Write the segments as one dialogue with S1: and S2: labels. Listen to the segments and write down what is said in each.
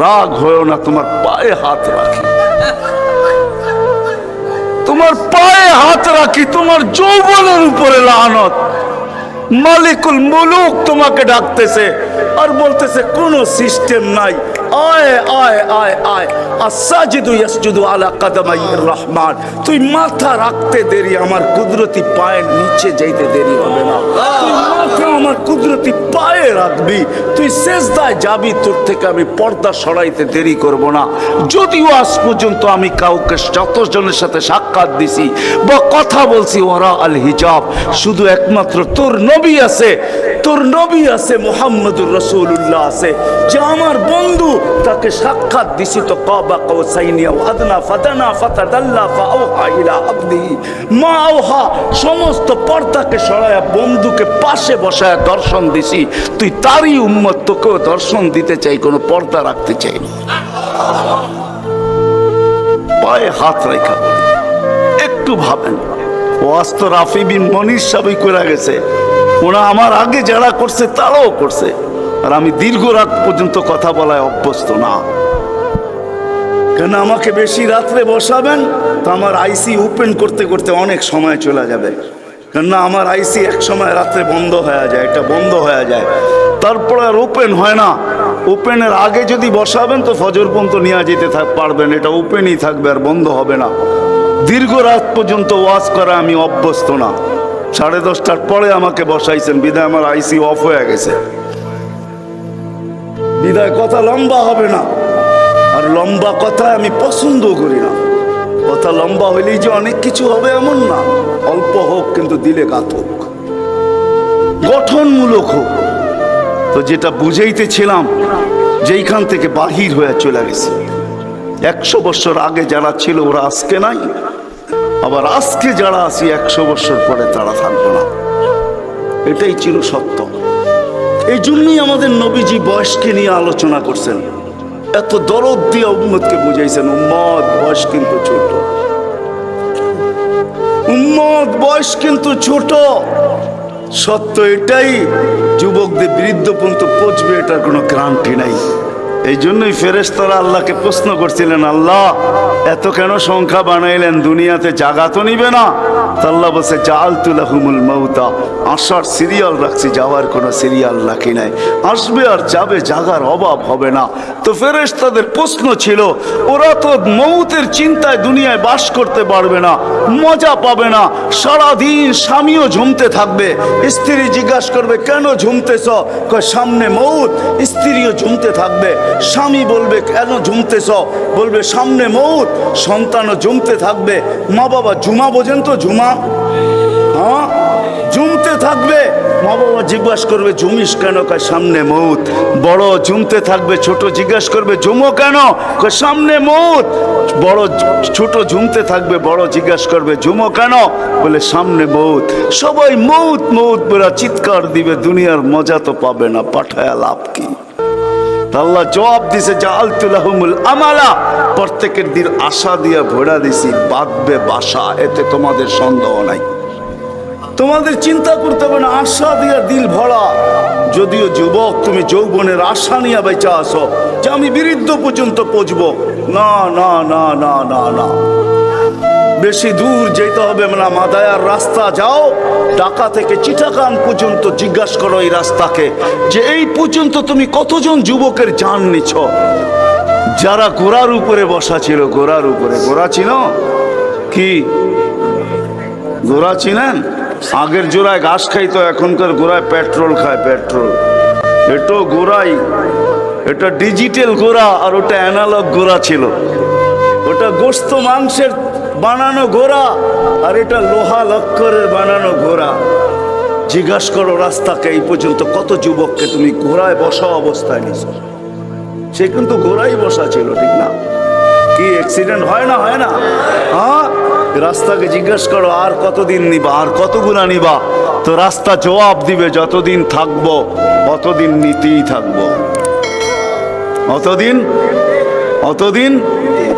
S1: রাগ হয়েও না তোমার পায়ে হাত রাখি। তোমার পায়ে হাত রাখি, তোমার যৌবনের উপরে লানত। মালিকুল মুলুক তোমাকে ডাকতেছে আর বলতেছে, কোনো সিস্টেম নাই। আয় আয় আয় আয় আসাজিদু ইয়াসজুদু আলা কাদামাইর রহমান তুই মাথা রাখতে দেরি, আমার কুদরতি পায়ের নিচে যাইতে দেরি হবে না। তুই মাথা আমার কুদরতি পায়ে রাখবি। তুই শেষদায় যাবি, তোর থেকে আমি পর্দা সরাইতে দেরি করব না। যদিও আজ পর্যন্ত আমি কাউকে যতজনের সাথে সাক্ষাৎ দিছি বা কথা বলছি ওরা আল হিজাব। শুধু একমাত্র তোর নবী আছে তোর নবী আছে মোহাম্মদুর রসুল্লাহ আছে। যে আমার বন্ধু, তাকে সাক্ষাৎ দিছি তো সমস্ত পর্দাকে সরায়া বন্ধুকে পাশে বসায় দর্শন দিছি। তুই তারই উম্মত, তোকেও দর্শন দিতে চাই, কোনো পর্দা রাখতে চাই পায়ে হাত রেখা। একটু ভাবেন। ওয়াজ তো রাফি বিন মনির সবই করে গেছে ওরা আমার আগে যারা করছে, তারাও করছে। আর আমি দীর্ঘ রাত পর্যন্ত কথা বলায় অভ্যস্ত না। কেন আমাকে বেশি রাত্রে বসাবেন? তো আমার আইসি ওপেন করতে করতে অনেক সময় চলে যাবে। কেননা আমার আইসি এক সময় রাত্রে বন্ধ হয়ে যায়, এটা বন্ধ হয়ে যায়। তারপরে আর ওপেন হয় না। ওপেনের আগে যদি বসাবেন, তো ফজর পর্যন্ত নিয়ে যেতে থাক, পারবেন। এটা ওপেনই থাকবে আর বন্ধ হবে না। দীর্ঘ রাত পর্যন্ত ওয়াজ করা আমি অভ্যস্ত না। সাড়ে দশটার পরে আমাকে বসাইছেন। বিদায় আমার আইসি অফ হয়ে গেছে। বিদায় কথা লম্বা হবে না। আর লম্বা কথা আমি পছন্দ করি না। কথা লম্বা হইলেই যে অনেক কিছু হবে এমন না। অল্প হোক, কিন্তু দিলে গাতক গঠনমূলক হোক। তো যেটা বুঝাইতেছিলাম, যেইখান থেকে বাহির হয়ে চলে গেছে। একশো বছর আগে যারা ছিল, ওরা আজকে নাই। আবার আজকে যারা আছি একশো বছর পরে তারা থাকবে না। এটাই ছিল সত্য। এই জন্যই আমাদের নবীজি বয়সকে নিয়ে আলোচনা করছেন। এত দরদ দিয়ে উম্মতকে বুঝাইছেন, উম্মত বয়স কিন্তু ছোট। উম্মত বয়স কিন্তু ছোট। সত্য এটাই, যুবকদের বৃদ্ধ পর্যন্ত পচবে এটার কোনো গ্রান্টি নাই। এই জন্যই ফেরেস্তারা আল্লাহকে প্রশ্ন করছিলেন, আল্লাহ, এত কেন সংখ্যা বানাইলেন? দুনিয়াতে জাগা তো নিবে না। আল্লাহ বলছে জাল তুলাহুমুল মৌতা আসার সিরিয়াল রাখছি, যাওয়ার কোনো সিরিয়াল রাখি নাই। আসবে আর যাবে, জাগার অভাব হবে না। তো ফেরেশতাদের প্রশ্ন ছিল, ওরা তো মৌতের চিন্তায় দুনিয়ায় বাস করতে পারবে না, মজা পাবে না, সারাদিন স্বামীও ঝুমতে থাকবে। স্ত্রী জিজ্ঞাসা করবে, কেন ঝুমতেছ? কয়, সামনে মৌত, স্ত্রীও ঝুমতে থাকবে। স্বামী বলবে, কেন ঝুমতেছ? বলবে, সামনে মৌত, সন্তানও ঝুমতে থাকবে। মা বাবা ঝুমা বোঝেন তো ঝুমা হ্যাঁ ঝুমতে থাকবে। মা বাবা জিজ্ঞাসা করবে, ঝুমিস কেন? কয়, সামনে মৌত। বড় ঝুমতে থাকবে, ছোট জিজ্ঞাসা করবে, ঝুমো কেন? সামনে মৌত। বড়, ছোট ঝুমতে থাকবে, বড় জিজ্ঞাসা করবে, ঝুমো কেন? বলে, সামনে মৌত। সবাই মৌত মৌত বলে চিৎকার দিবে, দুনিয়ার মজা তো পাবে না, পাঠায় লাভ কি? আল্লাহ জবাব দিছে জাআলতুলাহুমুল আমালা। প্রত্যেকের দিন আশা দিয়া ভরা দিছি, বাঁধবে বাসা, এতে তোমাদের সন্দেহ নাই। তোমাদের চিন্তা করতে হবে না, আশা দিয়া দিল ভরা। যদিও যুবক, তুমি যৌবনের আশা নিয়ে বেঁচে আসো যে আমি বিরুদ্ধ পর্যন্ত পচবো না না না না না না। বেশি দূর যেতে হবে না মাদায়ার রাস্তা যাও। ঢাকা থেকে চিটাগাং পর্যন্ত জিজ্ঞাসা করো এই রাস্তাকে। যে এই পর্যন্ত তুমি কতজন যুবকের জান নিছ? যারা ঘোড়ার উপরে বসা ছিল, ঘোড়ার উপরে। ঘোড়া ছিল কি? ঘোড়া চিনেন? আগের জোড়ায় ঘাস খাইতো, এখনকার গোড়ায় পেট্রোল খায় পেট্রোল। এটো গোড়াই এটা ডিজিটাল গোড়া আর ওটা অ্যানালগ গোড়া ছিল। ওটা গোস্ত মাংসের বানানো ঘোড়া। আর এটা লোহা লক্করের বানানো ঘোড়া। জিজ্ঞাসা করো রাস্তাকে, এই পর্যন্ত কত যুবককে তুমি ঘোড়ায় বসা অবস্থায় নিছ? সে কিন্তু ঘোড়াই বসা ছিল, ঠিক না? কি অ্যাক্সিডেন্ট হয় না হয় না? হ্যাঁ? রাস্তাকে জিজ্ঞেস করো, আর কতদিন নিবা? আর কতগুলা নিবা? তো রাস্তা জবাব দিবে, যতদিন থাকব, অতদিন নিতেই থাকব। অতদিন? অতদিন?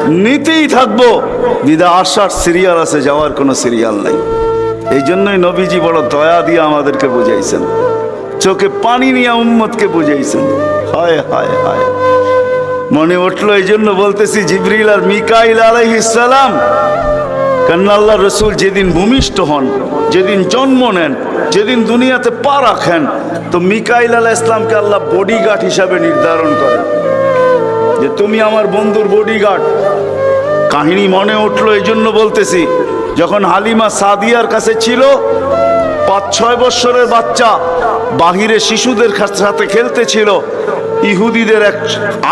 S1: নিতেই থাকব। দিদা আসার সিরিয়াল আছে, যাওয়ার কোনো সিরিয়াল নাই। এই জন্যই নবীজি বড় দয়া দিয়ে আমাদেরকে বুঝাইছেন। চোখে পানি নিয়ে উম্মতকে বুঝাইছেন। হায় হায় হায়। মনে উঠল, এই জন্য বলতেছি, জিবরিল আর মিকাইল কেন আল্লাহ রসুল যেদিন ভূমিষ্ঠ হন, যেদিন জন্ম নেন, যেদিন দুনিয়াতে পা রাখেন, তো মিকাইল আলাহ ইসলামকে আল্লাহ বডিগার্ড হিসাবে নির্ধারণ করেন। যে তুমি আমার বন্ধুর বডিগার্ড কাহিনী মনে উঠল এই জন্য বলতেছি, যখন হালিমা সাদিয়ার কাছে ছিল, পাঁচ ছয় বৎসরের বাচ্চা, বাহিরে শিশুদের সাথে খেলতেছিল ইহুদিদের এক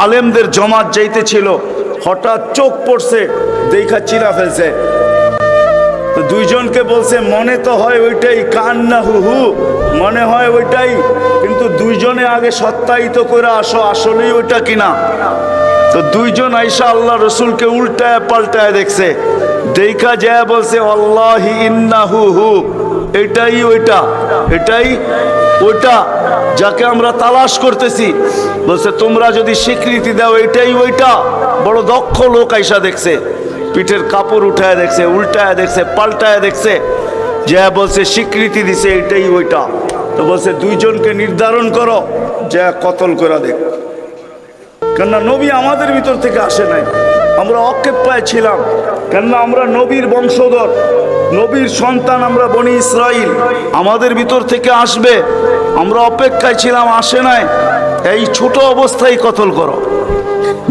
S1: আলেমদের জমাত যাইতেছিল হঠাৎ চোখ পড়ছে, দেখা চিরা ফেলছে। তো দুইজনকে বলছে, মনে তো হয় ওইটাই কান না হু হু, মনে হয় ওইটাই, কিন্তু দুইজনে আগে সত্যায়িত করে আসো, আসলেই ওইটা কিনা? তো দুইজন আইসা আল্লাহ রসুলকে উল্টায় পাল্টায় দেখছে। দেখা যায় বলছে, আল্লাহ ইন্নাহু হু, এটাই ওইটা এটাই ওইটা যাকে আমরা তালাশ করতেছি। বলছে, তোমরা যদি স্বীকৃতি দাও, এটাই ওইটা। বড় দক্ষ লোক আইসা দেখছে। পিঠের কাপড় উঠায় দেখছে, উল্টায় দেখছে, পাল্টায় দেখছে। যে বলছে, স্বীকৃতি দিছে এটাই ওইটা। তো বলছে, দুইজনকে নির্ধারণ করো, যা কতল করে দেখ। কেননা নবী আমাদের ভিতর থেকে আসে নাই। আমরা অক্ষেপায় ছিলাম কেননা আমরা নবীর বংশধর। নবীর সন্তান আমরা বনি ইসরাইল। আমাদের ভিতর থেকে আসবে। আমরা অপেক্ষায় ছিলাম, আসে নাই। এই ছোট অবস্থায় কতল করো।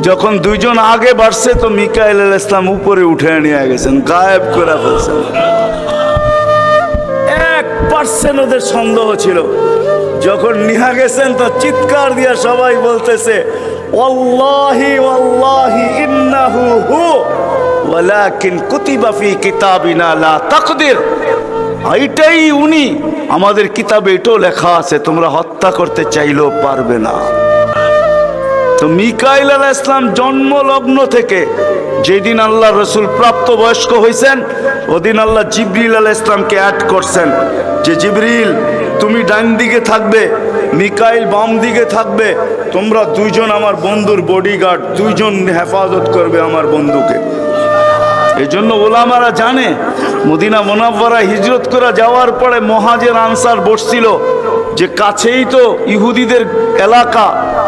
S1: যখন দুইজন আগে বাড়ছে, তো মিকাইল ইসলাম উপরে উঠে নিয়ে গেছেন, গায়েব করে ফেলছেন। এক পার্সেন্ট ওদের সন্দেহ ছিল। যখন নিহা গেছেন, তো চিৎকার দিয়া সবাই বলতেছে, ওয়াল্লাহি ওয়াল্লাহি, ইন্নাহু হু, ওয়ালাকিন কুতিবা ফি কিতাবিনা লা তাকদির। এইটাই উনি। আমাদের কিতাবে এটাও লেখা আছে, তোমরা হত্যা করতে চাইলেও পারবে না। তো মিকাইল আলাহ ইসলাম জন্ম লগ্ন থেকে যেদিন আল্লাহ রসুল প্রাপ্ত বয়স্ক হয়েছেন ওদিন আল্লাহ জিবরিল আলাহ ইসলামকে অ্যাড করছেন যে, জিবরিল, তুমি ডান দিকে থাকবে, মিকাইল বাম দিকে থাকবে, তোমরা দুইজন আমার বন্ধুর বডিগার্ড দুইজন হেফাজত করবে আমার বন্ধুকে। এই জন্য ওলামারা জানে, মদিনা মোনাব্বারা হিজরত করে যাওয়ার পরে মহাজের আনসার বসছিল যে কাছেই তো ইহুদিদের এলাকা,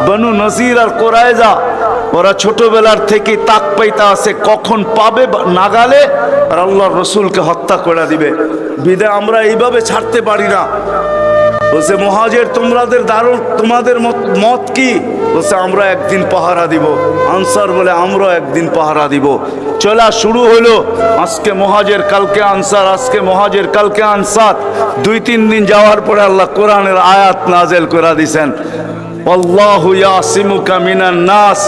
S1: বনু নজির আর কোরাইজা ওরা ছোটবেলার থেকে তাক পাইতা আছে, কখন পাবে নাগালে আর আল্লাহর রসুলকে হত্যা করে দিবে। বিদে আমরা এইভাবে ছাড়তে পারি না। বলছে, মহাজের তোমাদের দারুণ, তোমাদের মত কি? বলছে, আমরা একদিন পাহারা দিব। আনসার বলে, আমরা একদিন পাহারা দিব। চলা শুরু হলো, আজকে মহাজের, কালকে আনসার, আজকে মহাজের, কালকে আনসার। দুই, তিন দিন যাওয়ার পরে আল্লাহ কোরআনের আয়াত নাজেল করে দিছেন অল্লাহ ইয়াসিমুকা মিনান নাস।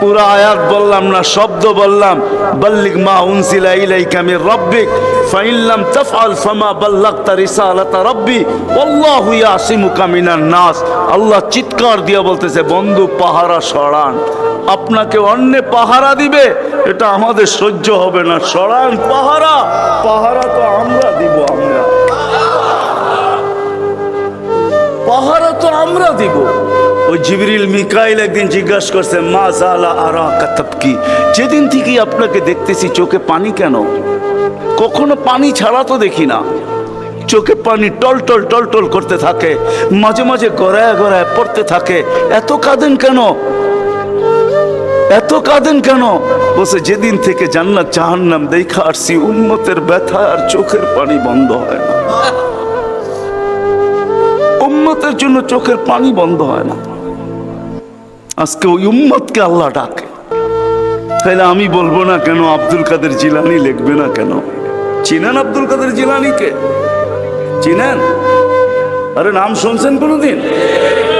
S1: পুরা আয়াত বললাম না, শব্দ বললাম বল্লিক মা উনসিলা ইলাইকা মির রাব্বিক ফাইল্লাম তাফআল ফামা বাল্লাগতা রিসালাতা রাব্বি আল্লাহু ইয়াসিমুকা মিনান নাস। আল্লাহ চিৎকার দিয়ে বলতেছে, বন্ধু, পাহারা সরান। আপনাকে অন্য পাহারা দিবে, এটা আমাদের সহ্য হবে না। সরান পাহারা পাহারা তো আমরা দিব আমরা। পাহারা তো আমরা দিব। ওই জিবরিল মিকাইল একদিন জিজ্ঞাসা করছে, মা জালা আরা কাতাব কি যেদিন থেকে আপনাকে দেখতেছি, চোখে পানি কেন? কখনো পানি ছাড়া তো দেখি না। চোখে পানি টল টল টল টল করতে থাকে, মাঝে মাঝে গড়ায় গড়ায় পড়তে থাকে। এত কাঁদেন কেন? এত কাঁদেন কেন? বসে যেদিন থেকে জান্নাত জাহান্নাম দেখা আসছি উন্মতের ব্যথা আর চোখের পানি বন্ধ হয় না। উম্মতের জন্য চোখের পানি বন্ধ হয় না। আজকে ওই উম্মতকে আল্লাহ ডাকে। তাহলে আমি বলব না কেন আব্দুল কাদের জিলানি লিখবে না কেন? চিনেন আব্দুল কাদের জিলানিকে? চিনেন? আরে নাম শুনছেন কোনোদিন?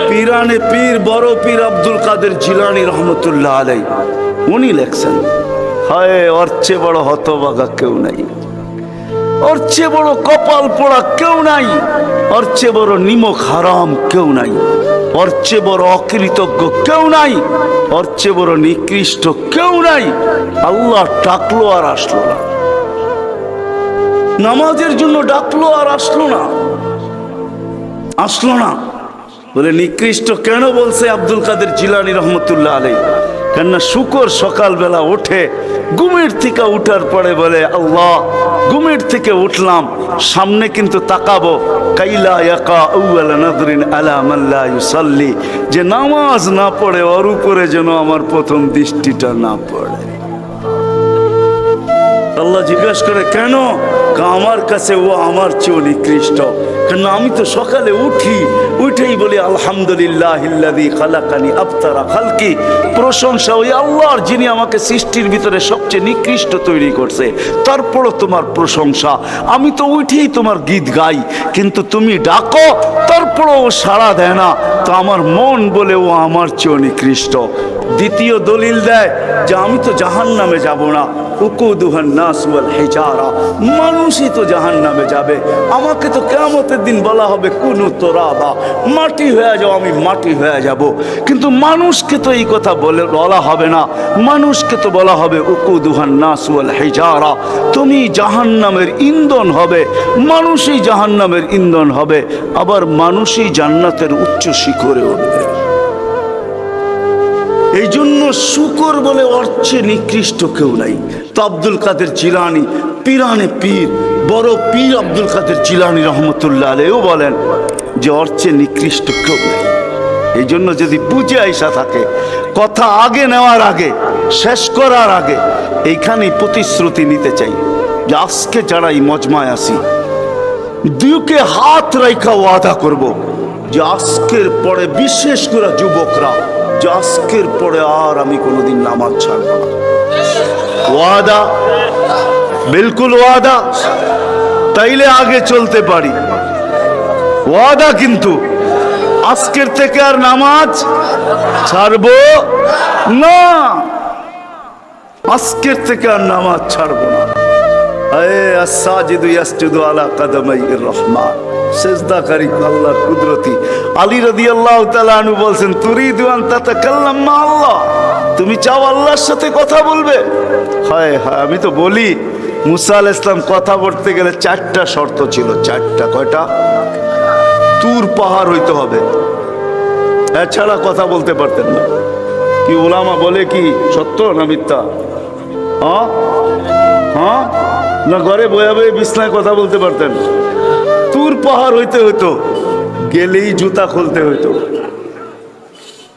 S1: পিরানে পীর, বড় পীর আব্দুল কাদের জিলানি রহমতুল্লাহ আলাই। উনি লেখছেন, হায়, ওর চেয়ে বড় হতবাগা কেউ নাই। ওর চেয়ে বড় কপাল পোড়া কেউ নাই। ওর চেয়ে বড় নিমক হারাম কেউ নাই। ওর চেয়ে বড় অকৃতজ্ঞ কেউ নাই। ওর চেয়ে বড় নিকৃষ্ট কেউ নাই। আল্লাহ ডাকলো আর আসলো না। নামাজের জন্য ডাকলো আর আসলো না। আসলো না। বলে, নিকৃষ্ট কেন বলছে আব্দুল কাদের জিলানি রহমতুল্লাহ আলাই কেননা শুকর সকালবেলা ওঠে, ঘুমের থেকে উঠার পরে বলে, আল্লাহ, ঘুমের থেকে উঠলাম, সামনে কিন্তু তাকাবো। কাইলা যে নামাজ না পড়ে ওর উপরে যেন আমার প্রথম দৃষ্টিটা না পড়ে। আল্লাহ জিজ্ঞাসা করে, কেন? আমার কাছে ও আমার চেয়েও নিকৃষ্ট। কেন আমি তো সকালে উঠি, উঠেই বলি আলহামদুলিল্লাহ খালাকানি আফতারা খালকি। প্রশংসা ওই আল্লাহর যিনি আমাকে সৃষ্টির ভিতরে সবচেয়ে নিকৃষ্ট তৈরি করছে, তারপরও তোমার প্রশংসা। আমি তো উঠেই তোমার গীত গাই, কিন্তু তুমি ডাকো, তারপরও সাড়া দেয় না। তো আমার মন বলে ও আমার চেয়েও নিকৃষ্ট। দ্বিতীয় দলিল দেয় যে আমি তো জাহান নামে যাব না। উকুদুহান নাস ওয়াল হিজারা। মানুষই তো জাহান নামে যাবে। আমাকে তো কেমতের দিন বলা হবে, কুনু তোরাবা। মাটি হয়ে যাও, আমি মাটি হয়ে যাব। কিন্তু মানুষকে তো এই কথা বলে বলা হবে না। মানুষকে তো বলা হবে, উকুদুহান নাস ওয়াল হিজারা। তুমি জাহান নামের ইন্ধন হবে, মানুষই জাহান নামের ইন্ধন হবে, আবার মানুষই জান্নাতের উচ্চ শিখরে উঠবে। এই জন্য শুকর বলে অর্চে নিকৃষ্ট কেউ নাই। তো আব্দুল কাদের চিলানি পিরানে পীর, বড় পীর আব্দুল কাদের চিলানি রহমতুল্লাহ আলেও বলেন যে অর্চে নিকৃষ্ট কেউ নাই। এই জন্য যদি বুঝে আইসা থাকে, কথা আগে নেওয়ার আগে, শেষ করার আগে, এইখানেই প্রতিশ্রুতি নিতে চাই যে আজকে যারা এই মজমায় আসি দুকে হাত রাইখা ওয়াদা করব যে আজকের পরে বিশেষ করে যুবকরা, যে আজকের পরে আর আমি কোনোদিন নামাজ ছাড়ব না। ওয়াদা, বিলকুল ওয়াদা, তাইলে আগে চলতে পারি। ওয়াদা কিন্তু আজকের থেকে আর নামাজ ছাড়বো না। আজকের থেকে আর নামাজ ছাড়বো না। আলা কুদরতি। আলী আনহু বলছেন তাতাকাল্লাম মা আল্লাহ তুমি চাও আল্লাহর সাথে কথা বলবে? হায় হায়, আমি তো বলি, মুসা আলাইহিস ইসলাম কথা বলতে গেলে চারটা শর্ত ছিল। চারটা, কয়টা? তুর পাহাড় হইতে হবে। এছাড়া কথা বলতে পারতেন না। কি ওলামা বলে কি সত্য না মিথ্যা? হ্যাঁ? হ্যাঁ? না ঘরে বয়ে বয়ে বিছনায় কথা বলতে পারতেন? তুর পাহাড় হইতে হইতো, গেলেই জুতা খুলতে হইতো।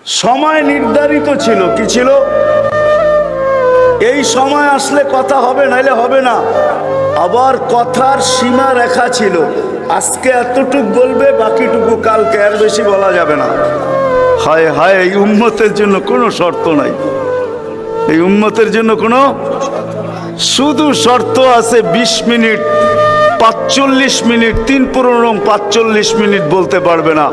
S1: সময় নির্ধারিত ছিল, কি ছিল? এই সময় আসলে কথা হবে, নাইলে হবে না। আবার কথার সীমা রেখা ছিল। আজকে এতটুক বলবে, বাকিটুকু কালকে আর বেশি বলা যাবে না। হায় হায়, এই উম্মতের জন্য কোনো শর্ত নাই। এই উম্মতের জন্য কোনো শুধু শর্ত আছে বিশ মিনিট পাঁচচল্লিশ মিনিট, তিন পনেরো পাঁচচল্লিশ মিনিট বলতে পারবে না।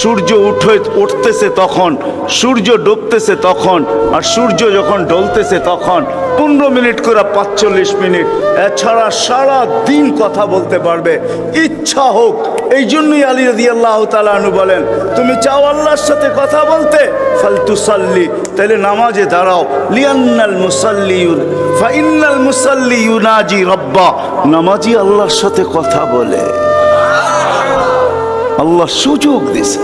S1: সূর্য উঠে, উঠতেছে তখন, সূর্য ডুবতেছে তখন, আর সূর্য যখন ডলতেছে তখন, পনেরো মিনিট করে পাঁচচল্লিশ মিনিট। এছাড়া সারা দিন কথা বলতে পারবে। ইচ্ছা হোক, এই জন্যই আলী রাদি আল্লাহ তালু বলেন, তুমি চাও আল্লাহর সাথে কথা বলতে? ফালতু সাল্লি তাহলে নামাজে দাঁড়াও। লিয়ান্নাল মুসাল্লিউন ফাইনাল মুসাল্লি ইউনাজি রব্বা। নামাজি আল্লাহর সাথে কথা বলে। আল্লাহ সুযোগ দিছে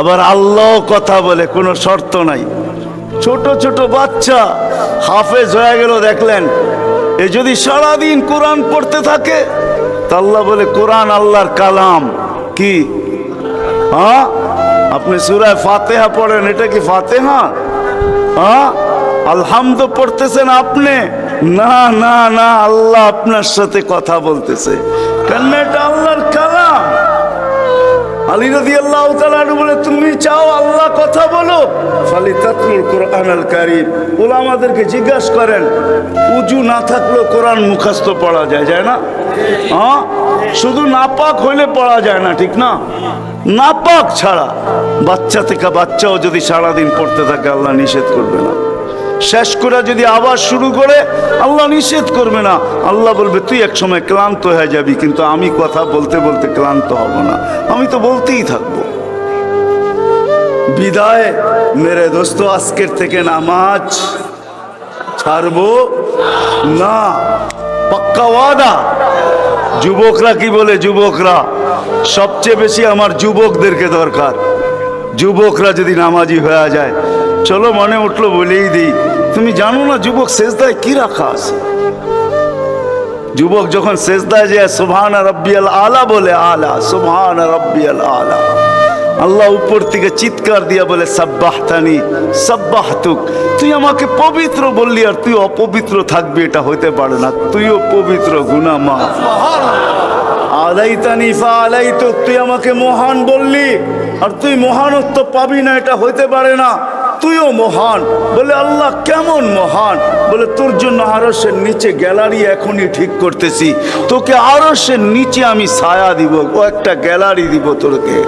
S1: আবার আল্লাহ কথা বলে, কোনো শর্ত নাই। ছোট ছোট বাচ্চা হাফেজ হয়ে গেল, দেখলেন। এ যদি সারাদিন কোরআন পড়তে থাকে, তা আল্লাহ বলে, কোরআন আল্লাহর কালাম। কি? হ্যাঁ আপনি সুরায় ফাতেহা পড়েন, এটা কি ফাতেহা? হ্যাঁ আলহামদ পড়তেছেন আপনি? না না না, আল্লাহ আপনার সাথে কথা বলতেছে। কেন এটা আল্লাহর কালাম? বলে, তুমি চাও আল্লাহ কথা বলো? কোরআন আল কারিম। করেন, উজু না থাকলেও পড়া যায় হ্যাঁ? শুধু নাপাক হইলে পড়া যায় না, ঠিক না? নাপাক ছাড়া বাচ্চা থেকে বাচ্চাও যদি সারাদিন পড়তে থাকে, আল্লাহ নিষেধ করবে না। শেষ করে যদি আবার শুরু করে, আল্লাহ নিষেধ করবে না। আল্লাহ বলবে, তুই এক সময় ক্লান্ত হয়ে যাবি, কিন্তু আমি কথা বলতে বলতে ক্লান্ত হব না। আমি তো বলতেই থাকব। বিদায়, মেরে দোস্ত, আজকের থেকে নামাজ ছাড়বো না। পাক্কা ওয়াদা। যুবকরা কি বলে যুবকরা? সবচেয়ে বেশি আমার যুবকদেরকে দরকার। যুবকরা যদি নামাজি হয়ে যায় চলো মনে উঠল বলেই দিই। তুমি জানো না যুবক শেষদায় কি রাখা আছে? যুবক যখন শেষদায় যায়, সুবহান রব্বিয়াল আলা বলে আলা, সুবহান রব্বিয়াল আলা। আল্লাহ উপর থেকে চিৎকার দিয়া বলে, সাব্বাহতানি, সাব্বাহতুক। তুই আমাকে পবিত্র বললি আর তুই অপবিত্র থাকবি, এটা হইতে পারে না। তুইও পবিত্র গুনা মা আলাইতানি ফা আলাই আলাইতুক, তুই আমাকে মহান বললি, আর তুই মহানত্ব পাবি না, এটা হইতে পারে না। তুইও মহান। বলে, আল্লাহ কেমন মহান? বলে, তোর জন্য আরসের নিচে গ্যালারি এখনই ঠিক করতেছি। তোকে আরসের নিচে আমি ছায়া দিব, ও একটা গ্যালারি দিব তোরকে।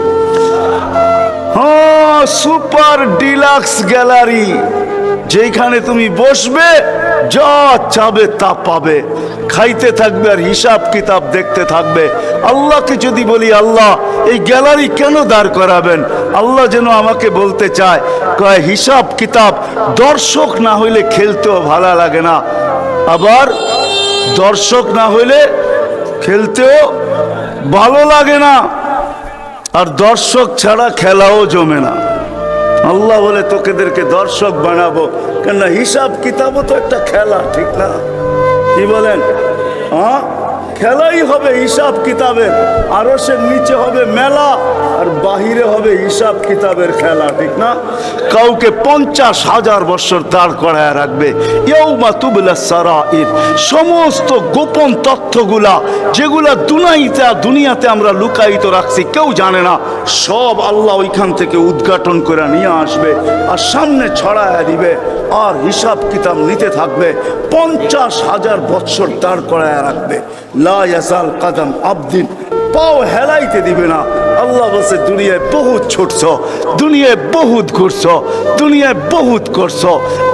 S1: হ্যাঁ সুপার ডিলাক্স গ্যালারি। যেখানে তুমি বসবে, যা চাবে তা পাবে। খাইতে থাকবে আর হিসাব কিতাব দেখতে থাকবে। আল্লাহকে যদি বলি, আল্লাহ, এই গ্যালারি কেন দাঁড় করাবেন? আল্লাহ যেন আমাকে বলতে চায়, কয়, হিসাব কিতাব দর্শক না হইলে খেলতেও ভালো লাগে না। আবার দর্শক না হইলে খেলতেও ভালো লাগে না। আর দর্শক ছাড়া খেলাও জমে না। আল্লাহ বলে, তোকেদেরকে দর্শক বানাবো। কেননা হিসাব কিতাবও তো একটা খেলা, ঠিক না? কি বলেন? হ্যাঁ খেলাই হবে হিসাব কিতাবের আরও সে নিচে হবে মেলা, আর বাহিরে হবে হিসাব কিতাবের খেলা, ঠিক না? কাউকে পঞ্চাশ হাজার বছর দাঁড় করায় রাখবে। ইয়ৌমা তুবলা সারাইর, সমস্ত গোপন তথ্যগুলা, যেগুলা দুনাইতে দুনিয়াতে আমরা লুকায়িত রাখছি, কেউ জানে না। সব আল্লাহ ওইখান থেকে উদ্ঘাটন করে নিয়ে আসবে, আর সামনে ছড়ায় দিবে। আর হিসাব কিতাব নিতে থাকবে, পঞ্চাশ হাজার বৎসর দাঁড় করায় রাখবে। লাল কাদাম আবদিন, পাও হেলাইতে দিবে না। আল্লাহ বলছে, দুনিয়ায় বহুত ছুটছ, দুনিয়ায় বহুত ঘুরছ, দুনিয়ায় বহুত করছ।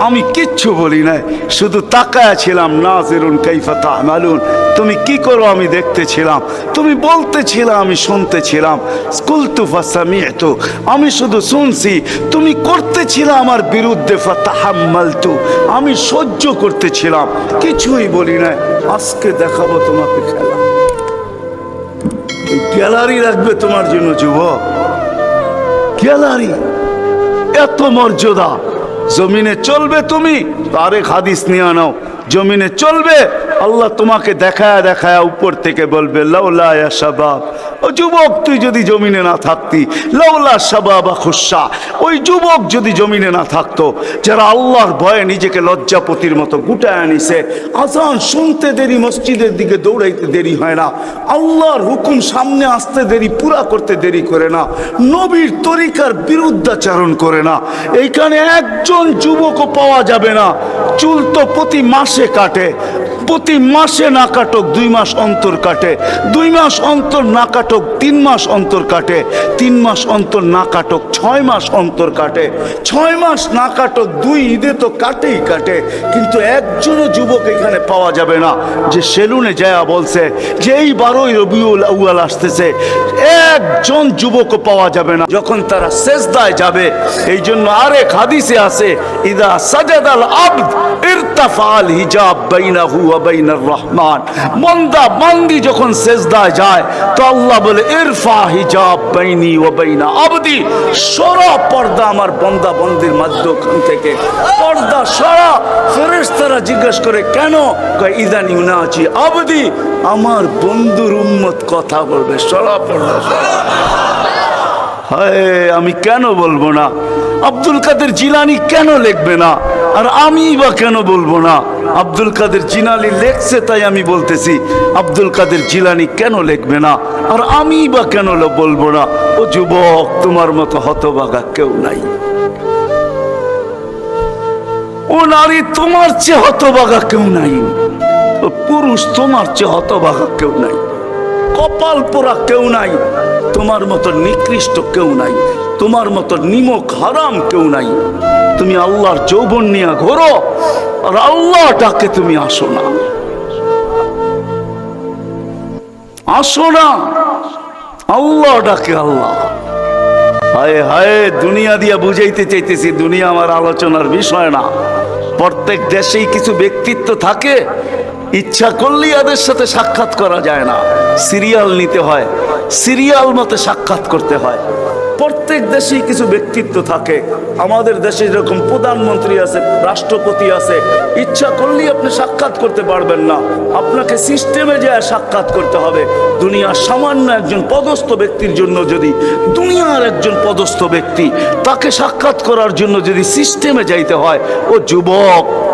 S1: আমি কিচ্ছু বলি নাই, শুধু তাকায় ছিলাম না নাজিরুন কাইফা তামালুন তুমি কি করো? আমি দেখতেছিলাম, তুমি বলতেছিলাম আমি শুনতেছিলাম। স্কুল তুফা সামিয়তু আমি শুধু শুনছি, তুমি করতেছিলে আমার বিরুদ্ধে ফাতাহাম্মালতু। আমি সহ্য করতেছিলাম, কিছুই বলি নাই। আজকে দেখাবো তোমাকে খেলা। গ্যালারি রাখবে তোমার জন্য যুব গ্যালারি, এত মর্যাদা। জমিনে চলবে তুমি তারে হাদিস নিয়ে আনাও। জমিনে চলবে আল্লাহ তোমাকে দেখায় দেখায় উপর থেকে বলবে ইয়া শাবাব, ও যুবক, তুই যদি জমিনে না থাকতি, লাউলা শাবাবা খুশা, ওই যুবক যদি জমিনে না থাকতো, যারা আল্লাহর ভয়ে নিজেকে লজ্জাপতির মতো গুটায় আনিছে, আজান শুনতে দেরি, মসজিদের দিকে দৌড়াইতে দেরি হয় না, আল্লাহর হুকুম সামনে আসতে দেরি, পুরা করতে দেরি করে না, নবীর তরিকার বিরুদ্ধাচারণ করে না, এইখানে একজন যুবকও পাওয়া যাবে না, চুল তো প্রতি মাসে কাটে প্রতি মাসে না কাটক, দুই মাস অন্তর কাটে। দুই মাস অন্তর না কাটক, তিন মাস অন্তর কাটে। তিন মাস অন্তর না কাটক, ছয় মাস অন্তর কাটে। ছয় মাস না কাটক, দুই ঈদে তো কাটেই কাটে। কিন্তু একজনও যুবক এখানে পাওয়া যাবে না। যে সেলুনে যায় বলছে যে এই বারোই রবিউল আউয়াল আসতেছে, একজন যুবকও পাওয়া যাবে না। যখন তারা শেষদায় যাবে, এই জন্য আরেক হাদিসে আছে, ইদা সাজাদাল আবদ ইরতাফাল হিজাব বাইনাহু বাইনার রহমান বান্দা বান্দি যখন সেজদায় যায়, তো আল্লাহ বলে, ইরফা হিজাব বাইনি ওয়া বাইনা আবদি। সরা পর্দা আমার বান্দা বন্দির মাধ্যম থেকে। পর্দা সরা। ফেরেশতারা জিজ্ঞেস করে, কেন? ইদান ইউনাজি আবদি। আমার বন্ধুর উম্মত কথা বলবে, সরা পর্দা সরা। হায়, আমি কেন বলব না? আব্দুল কাদের জিলানি কেন লিখবে না? আর আমি বা কেন বলব না? আব্দুল কাদের জিনালি লেখছে তাই আমি বলতেছি, আব্দুল কাদের জিলানি কেন লিখবে না? আর আমি বা কেন বলব না? ও যুবক, তোমার মতো হতবাগা কেউ নাই। ও নারী, তোমার চেয়ে হতবাগা কেউ নাই। পুরুষ, তোমার চেয়ে হতবাগা কেউ নাই। কপাল পোড়া কেউ নাই। তোমার মতো নিকৃষ্ট কেউ নাই। তোমার মতো নিমক হারাম কেউ নাই। তুমি আল্লাহর যৌবন নিয়ে ঘোরো, আর আল্লাহটাকে তুমি আসো না। আসো না। আল্লাহ ডাকে আল্লাহ। হায় হায়, দুনিয়া দিয়া বুঝাইতে চাইতেছি, দুনিয়া আমার আলোচনার বিষয় না। প্রত্যেক দেশেই কিছু ব্যক্তিত্ব থাকে, ইচ্ছা করলেই এদের সাথে সাক্ষাৎ করা যায় না। সিরিয়াল নিতে হয় সিরিয়াল মতে সাক্ষাৎ করতে হয়। প্রত্যেক দেশেই কিছু ব্যক্তিত্ব থাকে। আমাদের দেশে যেরকম প্রধানমন্ত্রী আছে, রাষ্ট্রপতি আছে, ইচ্ছা করলেই আপনি সাক্ষাৎ করতে পারবেন না। আপনাকে সিস্টেমে যায় সাক্ষাৎ করতে হবে, দুনিয়ার সামান্য একজন পদস্থ ব্যক্তির জন্য যদি, দুনিয়ার একজন পদস্থ ব্যক্তি, তাকে সাক্ষাৎ করার জন্য যদি সিস্টেমে যাইতে হয়, ও যুবক।